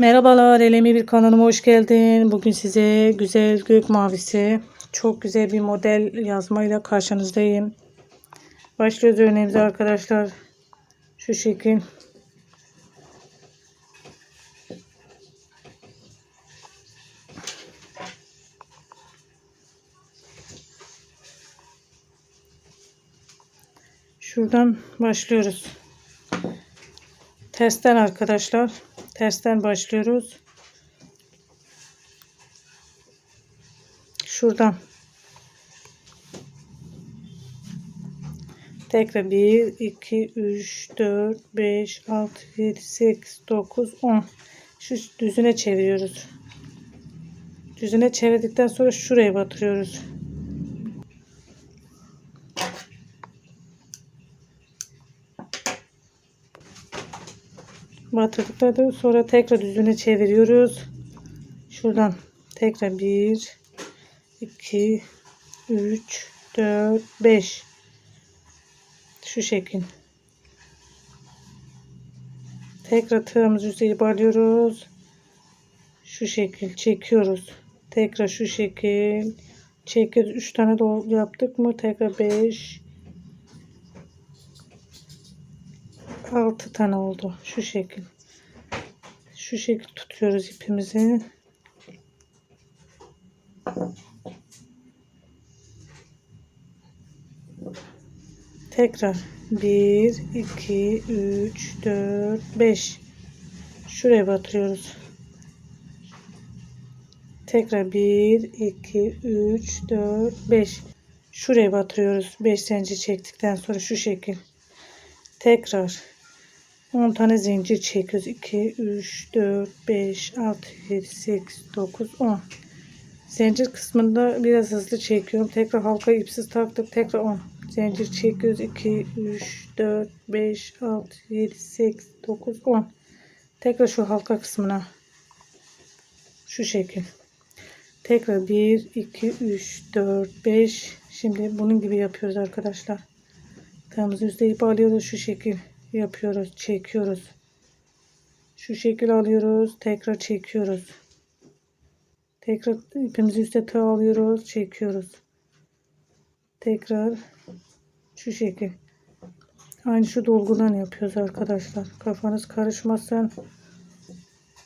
Merhabalar Elemi bir kanalıma hoş geldin. Bugün size güzel gök mavisi çok güzel bir model yazmayla karşınızdayım. Başlıyoruz örneğimize arkadaşlar. Şu şekil. Şuradan başlıyoruz. Tersten arkadaşlar. Tersten başlıyoruz. Şuradan. Tekrar 1, 2, 3, 4, 5, 6, 7, 8, 9, 10. Şu düzüne çeviriyoruz. Düzüne çevirdikten sonra şuraya batırıyoruz. Batırdıktan sonra tekrar düzüne çeviriyoruz. Şuradan tekrar 1 2 3 4 5 şu şekil. Tekrar tığımızı üzeri bağlıyoruz. Şu şekil çekiyoruz. Tekrar şu şekil çekiyoruz. 3 tane de yaptık mı? Tekrar 5 6 tane oldu. Şu şekil. Şu şekil tutuyoruz ipimizi. Tekrar 1 2 3 4 5 şuraya batırıyoruz. Tekrar 1 2 3 4 5 şuraya batırıyoruz. 5 zincir çektikten sonra şu şekil. Tekrar 10 tane zincir çekiyoruz. 2, 3, 4, 5, 6, 7, 8, 9, 10. Zincir kısmında biraz hızlı çekiyorum. Tekrar halka ipsiz taktık. Tekrar 10. Zincir çekiyoruz. 2, 3, 4, 5, 6, 7, 8, 9, 10. Tekrar şu halka kısmına. Şu şekil. Tekrar 1, 2, 3, 4, 5. Şimdi bunun gibi yapıyoruz arkadaşlar. Tığımızı üstte alıyoruz şu şekil yapıyoruz. Çekiyoruz. Şu şekil alıyoruz. Tekrar çekiyoruz. Tekrar ipimizi üstte tığ alıyoruz. Çekiyoruz. Tekrar şu şekil. Aynı şu dolgudan yapıyoruz arkadaşlar. Kafanız karışmasın.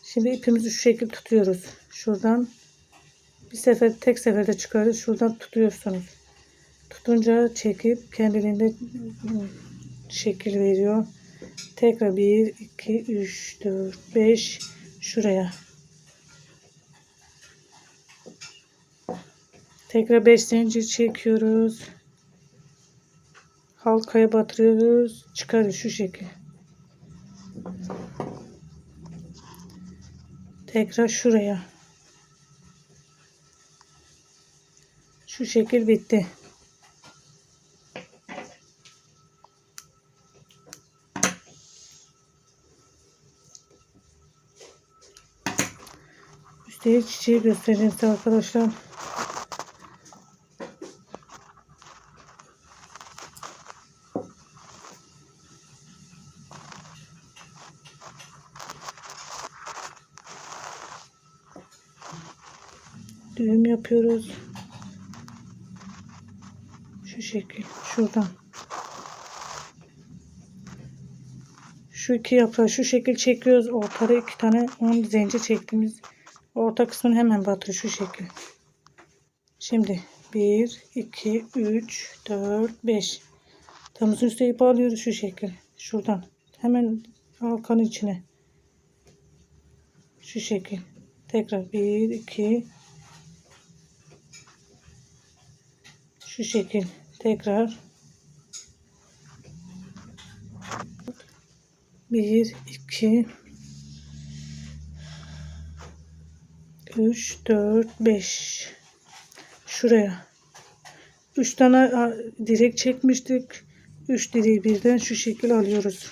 Şimdi ipimizi şu şekil tutuyoruz. Şuradan bir sefer tek seferde çıkarıyoruz. Şuradan tutuyorsunuz. Tutunca çekip kendiliğinde şekil veriyor. Tekrar 1, 2, 3, 4, 5 şuraya. Tekrar 5 zincir çekiyoruz. Halkaya batırıyoruz. Çıkarıyoruz şu şekil. Tekrar şuraya. Şu şekil bitti. Üstelik çiçeği göstereyim size arkadaşlar. Düğüm yapıyoruz. Şu şekil. Şuradan. Şu iki yaprağı şu şekil çekiyoruz. Ortada iki tane 10 zincir çektiğimiz Orta kısmını hemen batır şu şekil. Şimdi 1, 2, 3, 4, 5. Tığımızın üstüne ip alıyoruz şu şekil. Şuradan. Hemen halkanın içine. Şu şekil. Tekrar 1, 2, şu şekil. Tekrar 1, 2, 3, 4, 5. Şuraya. 3 tane direk çekmiştik. 3 direği birden şu şekil alıyoruz.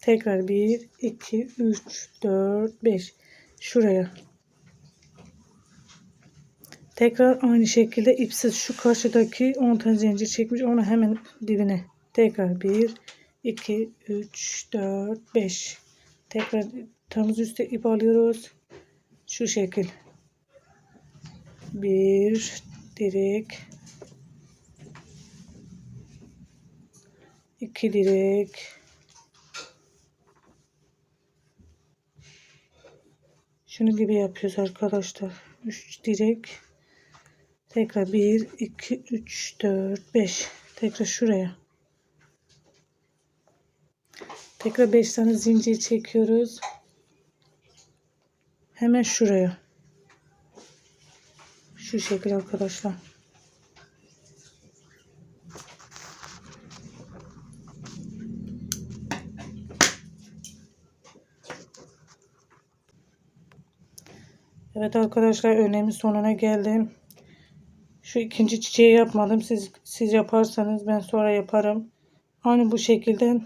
Tekrar 1, 2, 3, 4, 5. Şuraya. Tekrar aynı şekilde ipsiz şu karşıdaki 10 tane zincir çekmiş. Onu hemen dibine. Tekrar 1, 2, 3, 4, 5. Tekrar tığımız üstte ip alıyoruz. Şu şekil. Bir direk. iki direk. Şunu gibi yapıyoruz arkadaşlar. 3 direk. Tekrar 1, 2, 3, 4, 5. Tekrar şuraya. Tekrar 5 tane zincir çekiyoruz. Hemen şuraya. Şu şekil arkadaşlar. Evet arkadaşlar örneğimin sonuna geldim. Şu ikinci çiçeği yapmadım. Siz siz yaparsanız ben sonra yaparım. Aynı bu şekilde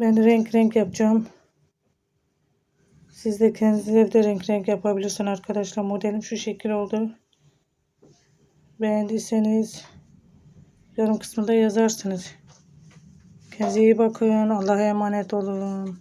ben renk renk yapacağım. Siz de kendiniz evde renk renk yapabilirsiniz arkadaşlar. Modelim şu şekil oldu. Beğendiyseniz yorum kısmında yazarsınız. Kendinize iyi bakın. Allah'a emanet olun.